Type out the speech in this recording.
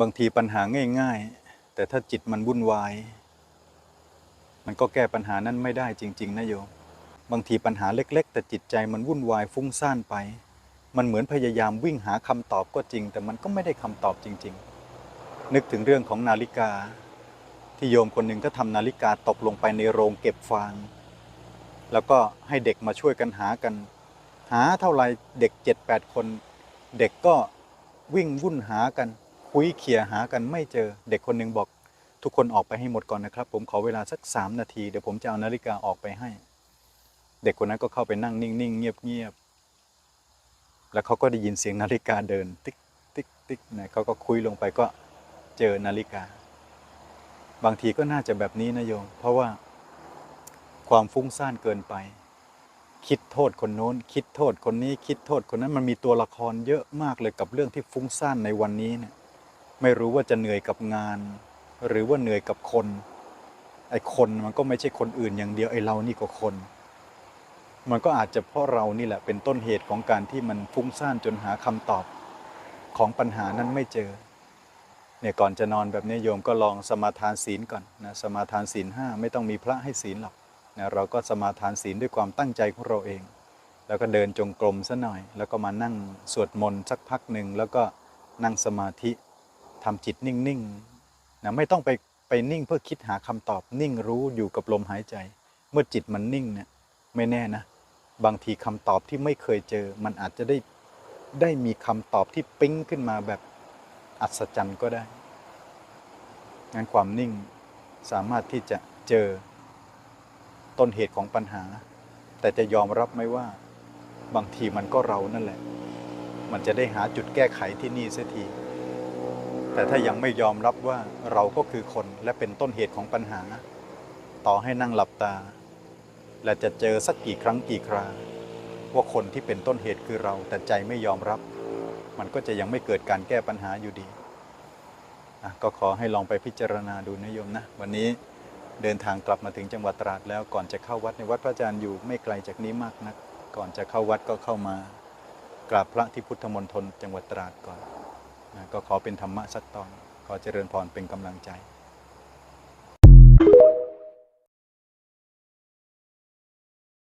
บางทีปัญหาง่าย ๆ แต่ถ้าจิตมันวุ่นวาย มันก็แก้ปัญหานั้นไม่ได้จริง ๆนะโยม บางทีปัญหาเล็ก ๆ แต่จิตใจมันวุ่นวายฟุ้งซ่านไป มันเหมือนพยายามวิ่งหาคำตอบก็จริง แต่มันก็ไม่ได้คำตอบจริง ๆ นึกถึงเรื่องของนาฬิกา ที่โยมคนหนึ่งก็ทำนาฬิกาตกลงไปในโรงเก็บฟาง แล้วก็ให้เด็กมาช่วยกันหากัน หาเท่าไหรเด็กเจ็ดแปดคน เด็กก็วิ่งวุ่นหากัน คุยเขี่ยหากันไม่เจอเด็กคนหนึ่งบอก ทุกคนออกไปให้หมดก่อนนะครับ ผมขอเวลาสักสามนาที เดี๋ยวผมจะเอานาฬิกาออกไปให้ เด็กคนนั้นก็เข้าไปนั่งนิ่งๆเงียบๆแล้วเขาก็ได้ยินเสียงนาฬิกาเดิน ติ๊กติ๊กติ๊กนะเขาก็คุยลงไปก็เจอนาฬิกา บางทีก็น่าจะแบบนี้นะโยม เพราะว่าความฟุ้งซ่านเกินไป คิดโทษคนโน้น คิดโทษคนนี้ คิดโทษคนนั้นมันมีตัวละครเยอะมากเลยกับเรื่องที่ฟุ้งซ่านในวันนี้เนี่ย ไม่รู้ว่าจะเหนื่อยกับงาน หรือว่าเหนื่อยกับคน ไอ้คนมันก็ไม่ใช่คนอื่นอย่างเดียวไอ้เรานี่ก็คน มันก็อาจจะเพราะเรานี่แหละเป็นต้นเหตุของการที่มันฟุ้งซ่านจนหาคำตอบของปัญหานั้นไม่เจอเนี่ยก่อนจะนอนแบบนี้โยมก็ลองสมาทานศีลก่อนนะสมาทานศีลห้าไม่ต้องมีพระให้ศีลหรอกนะเราก็สมาทานศีลด้วยความตั้งใจของเราเอง แล้วก็เดินจงกรมซะหน่อย แล้วก็มานั่งสวดมนต์สักพักหนึ่งแล้วก็นั่งสมาธิ ทำจิตนิ่งๆนะไม่ต้องไปไปนิ่งเพื่อคิดหาคำตอบนิ่งรู้อยู่กับลมหายใจ เมื่อจิตมันนิ่งเนี่ยไม่แน่นะ บางทีคำตอบที่ไม่เคยเจอ มันอาจจะได้ได้มีคำตอบที่ปิ๊งขึ้นมาแบบอัศจรรย์ก็ได้งั้นความนิ่งสามารถที่จะเจอต้นเหตุของปัญหา แต่จะยอมรับไหมว่า บางทีมันก็เรานั่นแหละ มันจะได้หาจุดแก้ไขที่นี่เสียที แต่ถ้ายังไม่ยอมรับว่าเราก็คือคนและเป็นต้นเหตุของปัญหา ต่อให้นั่งหลับตา และจะเจอสักกี่ครั้งกี่ครา ว่าคนที่เป็นต้นเหตุคือเราแต่ใจไม่ยอมรับ มันก็จะยังไม่เกิดการแก้ปัญหาอยู่ดีก็ขอให้ลองไปพิจารณาดูนะโยมนะ วันนี้เดินทางกลับมาถึงจังหวัดตราดแล้วก่อนจะเข้าวัดในวัดพระอาจารย์อยู่ไม่ไกลจากนี้มากนัก ก่อนจะเข้าวัดก็เข้ามากราบพระที่พุทธมณฑลจังหวัดตราดก่อน ก็ขอเป็นธรรมะสักตอน ขอเจริญพรเป็นกำลังใจ